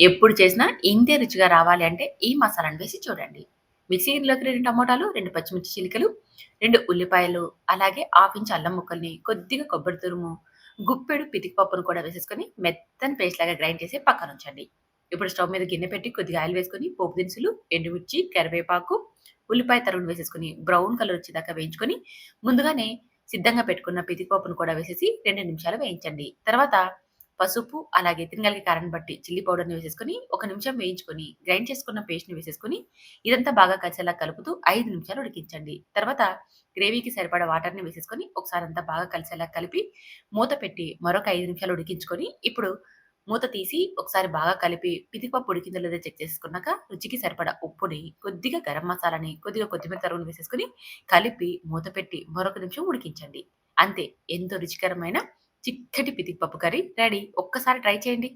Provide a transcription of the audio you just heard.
ఎప్పుడు చేసినా ఇంతే రుచిగా రావాలి అంటే ఈ మసాలాను వేసి చూడండి. మిక్సీ గిన్నెలోకి రెండు టమోటాలు, రెండు పచ్చిమిర్చి చిలికలు, రెండు ఉల్లిపాయలు, అలాగే హాఫ్ ఇంచ్ అల్లం ముక్కల్ని, కొద్దిగా కొబ్బరి తురుము, గుప్పెడు పితికి పప్పును కూడా వేసేసుకొని మెత్తని పేస్ట్ లాగా గ్రైండ్ చేసి పక్కన ఉంచండి ఇప్పుడు స్టవ్ మీద గిన్నె పెట్టి కొద్దిగా ఆయిల్ వేసుకొని పోపు దినుసులు, ఎండుమిర్చి, కరివేపాకు, ఉల్లిపాయ తరుగును వేసేసుకొని బ్రౌన్ కలర్ వచ్చేదాకా వేయించుకొని ముందుగానే సిద్ధంగా పెట్టుకున్న పితికి పప్పును కూడా వేసేసి రెండు నిమిషాలు వేయించండి. తర్వాత పసుపు, అలాగే తినగలిగే కారాన్ని బట్టి చిల్లీ పౌడర్‌ని వేసేసుకొని, ఒక నిమిషం వేయించుకొని, గ్రైండ్ చేసుకున్న పేస్ట్‌ని వేసేసుకొని, ఇదంతా బాగా కలిసేలా కలుపుతూ ఐదు నిమిషాలు ఉడికించండి. తర్వాత గ్రేవీకి సరిపడా వాటర్‌ని వేసేసుకొని, ఒకసారి అంతా బాగా కలిసేలా కలిపి, మూత పెట్టి మరొక ఐదు నిమిషాలు ఉడికించుకొని, ఇప్పుడు మూత తీసి ఒకసారి బాగా కలిపి, పితికిపప్పు ఉడికిందో లేదో చెక్ చేసుకున్నాక, రుచికి సరిపడా ఉప్పుని, కొద్దిగా గరం మసాలాని, కొద్దిగా కొత్తిమీర తరుగును వేసేసుకొని, కలిపి మూత పెట్టి మరొక నిమిషం ఉడికించండి. అంతే ఎంతో రుచికరమైన చిక్కటి పితికి పప్పు కర్రీ రెడీ. ఒక్కసారి ట్రై చేయండి.